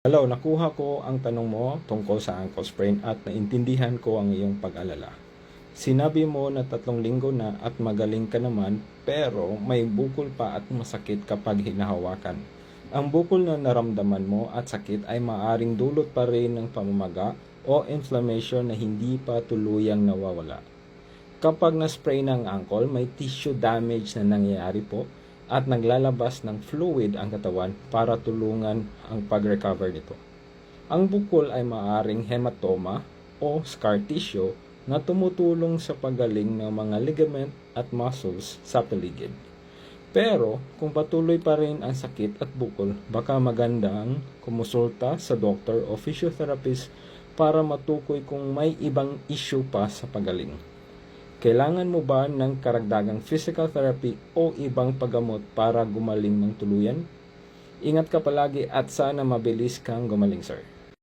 Hello, nakuha ko ang tanong mo tungkol sa ankle sprain at naintindihan ko ang iyong pag-alala. Sinabi mo na tatlong linggo na at magaling ka naman pero may bukol pa at masakit kapag hinahawakan. Ang bukol na naramdaman mo at sakit ay maaring dulot pa rin ng pamamaga o inflammation na hindi pa tuluyang nawawala. Kapag na-spray ng ankle, may tissue damage na nangyayari po at naglalabas ng fluid ang katawan para tulungan ang pag-recover nito. Ang bukol ay maaring hematoma o scar tissue na tumutulong sa pagaling ng mga ligament at muscles sa paligid. Pero kung patuloy pa rin ang sakit at bukol, baka magandang kumusulta sa doktor o physiotherapist para matukoy kung may ibang issue pa sa pagaling. Kailangan mo ba ng karagdagang physical therapy o ibang paggamot para gumaling ng tuluyan? Ingat ka palagi at sana mabilis kang gumaling, sir.